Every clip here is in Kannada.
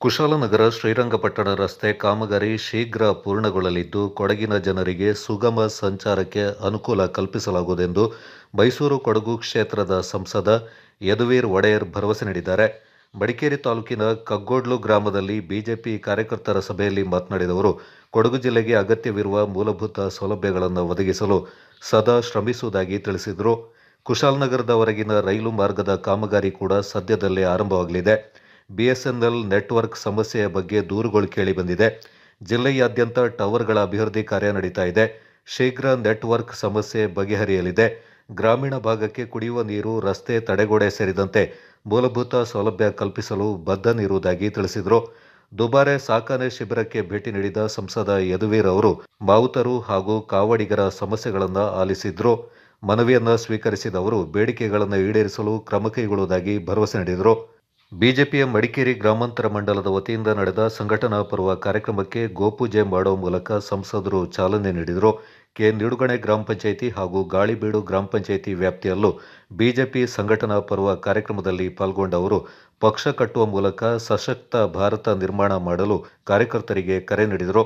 ಕುಶಾಲನಗರ ಶ್ರೀರಂಗಪಟ್ಟಣ ರಸ್ತೆ ಕಾಮಗಾರಿ ಶೀಘ್ರ ಪೂರ್ಣಗೊಳ್ಳಲಿದ್ದು ಕೊಡಗಿನ ಜನರಿಗೆ ಸುಗಮ ಸಂಚಾರಕ್ಕೆ ಅನುಕೂಲ ಕಲ್ಪಿಸಲಾಗುವುದೆಂದು ಮೈಸೂರು ಕೊಡಗು ಕ್ಷೇತ್ರದ ಸಂಸದ ಯದುವೀರ್ ಒಡೆಯರ್ ಭರವಸೆ ನೀಡಿದ್ದಾರೆ. ಮಡಿಕೇರಿ ತಾಲೂಕಿನ ಕಗ್ಗೋಡ್ಲು ಗ್ರಾಮದಲ್ಲಿ ಬಿಜೆಪಿ ಕಾರ್ಯಕರ್ತರ ಸಭೆಯಲ್ಲಿ ಮಾತನಾಡಿದ ಅವರು ಕೊಡಗು ಜಿಲ್ಲೆಗೆ ಅಗತ್ಯವಿರುವ ಮೂಲಭೂತ ಸೌಲಭ್ಯಗಳನ್ನು ಒದಗಿಸಲು ಸದಾ ಶ್ರಮಿಸುವುದಾಗಿ ತಿಳಿಸಿದರು. ಕುಶಾಲನಗರದವರೆಗಿನ ರೈಲು ಮಾರ್ಗದ ಕಾಮಗಾರಿ ಕೂಡ ಸದ್ಯದಲ್ಲೇ ಆರಂಭವಾಗಲಿದೆ. ಬಿಎಸ್ಎನ್ಎಲ್ ನೆಟ್ವರ್ಕ್ ಸಮಸ್ಯೆಯ ಬಗ್ಗೆ ದೂರುಗಳು ಕೇಳಿಬಂದಿದೆ ಜಿಲ್ಲೆಯಾದ್ಯಂತ ಟವರ್ಗಳ ಅಭಿವೃದ್ಧಿ ಕಾರ್ಯ ನಡೀತಾ ಇದೆ. ಶೀಘ್ರ ನೆಟ್ವರ್ಕ್ ಸಮಸ್ಯೆ ಬಗೆಹರಿಯಲಿದೆ. ಗ್ರಾಮೀಣ ಭಾಗಕ್ಕೆ ಕುಡಿಯುವ ನೀರು, ರಸ್ತೆ, ತಡೆಗೋಡೆ ಸೇರಿದಂತೆ ಮೂಲಭೂತ ಸೌಲಭ್ಯ ಕಲ್ಪಿಸಲು ಬದ್ಧನಿರುವುದಾಗಿ ತಿಳಿಸಿದರು. ದುಬಾರೆ ಸಾಕಣೆ ಶಿಬಿರಕ್ಕೆ ಭೇಟಿ ನೀಡಿದ ಸಂಸದ ಯದುವೀರ್ ಅವರು ಮಾವುತರು ಹಾಗೂ ಕಾವಡಿಗರ ಸಮಸ್ಯೆಗಳನ್ನು ಆಲಿಸಿದ್ರು. ಮನವಿಯನ್ನು ಸ್ವೀಕರಿಸಿದ ಅವರು, ಬೇಡಿಕೆಗಳನ್ನು ಈಡೇರಿಸಲು ಕ್ರಮ ಕೈಗೊಳ್ಳುವುದಾಗಿ ಭರವಸೆ ನೀಡಿದರು. ಬಿಜೆಪಿಯ ಮಡಿಕೇರಿ ಗ್ರಾಮಾಂತರ ಮಂಡಲದ ವತಿಯಿಂದ ನಡೆದ ಸಂಘಟನಾ ಪರ್ವ ಕಾರ್ಯಕ್ರಮಕ್ಕೆ ಗೋಪೂಜೆ ಮಾಡುವ ಮೂಲಕ ಸಂಸದರು ಚಾಲನೆ ನೀಡಿದರು. ಕೆ ನಿಡುಗಣೆ ಗ್ರಾಮ ಪಂಚಾಯಿತಿ ಹಾಗೂ ಗಾಳಿಬೀಡು ಗ್ರಾಮ ಪಂಚಾಯಿತಿ ವ್ಯಾಪ್ತಿಯಲ್ಲೂ ಬಿಜೆಪಿ ಸಂಘಟನಾ ಪರ್ವ ಕಾರ್ಯಕ್ರಮದಲ್ಲಿ ಪಾಲ್ಗೊಂಡ ಅವರು ಪಕ್ಷ ಕಟ್ಟುವ ಮೂಲಕ ಸಶಕ್ತ ಭಾರತ ನಿರ್ಮಾಣ ಮಾಡಲು ಕಾರ್ಯಕರ್ತರಿಗೆ ಕರೆ ನೀಡಿದರು.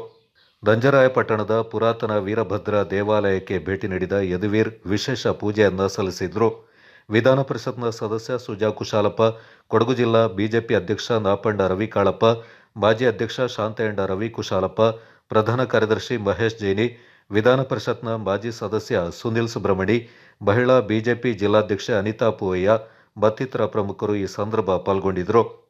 ದಂಜರಾಯಪಟ್ಟಣದ ಪುರಾತನ ವೀರಭದ್ರ ದೇವಾಲಯಕ್ಕೆ ಭೇಟಿ ನೀಡಿದ ಯದುವೀರ್ ವಿಶೇಷ ಪೂಜೆಯನ್ನು ಸಲ್ಲಿಸಿದರು. ವಿಧಾನ ಪರಿಷತ್ನ ಸದಸ್ಯ ಸುಜಾ ಕುಶಾಲಪ್ಪ, ಕೊಡಗು ಜಿಲ್ಲಾ ಬಿಜೆಪಿ ಅಧ್ಯಕ್ಷ ನಾಪಂಡ ರವಿ ಕಾಳಪ್ಪ, ಮಾಜಿ ಅಧ್ಯಕ್ಷ ಶಾಂತಯಂಡ ರವಿ ಕುಶಾಲಪ್ಪ, ಪ್ರಧಾನ ಕಾರ್ಯದರ್ಶಿ ಮಹೇಶ್ ಜೈನಿ, ವಿಧಾನ ಪರಿಷತ್ನ ಮಾಜಿ ಸದಸ್ಯ ಸುನಿಲ್ ಸುಬ್ರಹ್ಮಣಿ, ಮಹಿಳಾ ಬಿಜೆಪಿ ಜಿಲ್ಲಾಧ್ಯಕ್ಷೆ ಅನಿತಾ ಪೂವಯ್ಯ, ಮತ್ತಿತರ ಪ್ರಮುಖರು ಈ ಸಂದರ್ಭ ಪಾಲ್ಗೊಂಡಿದ್ದರು.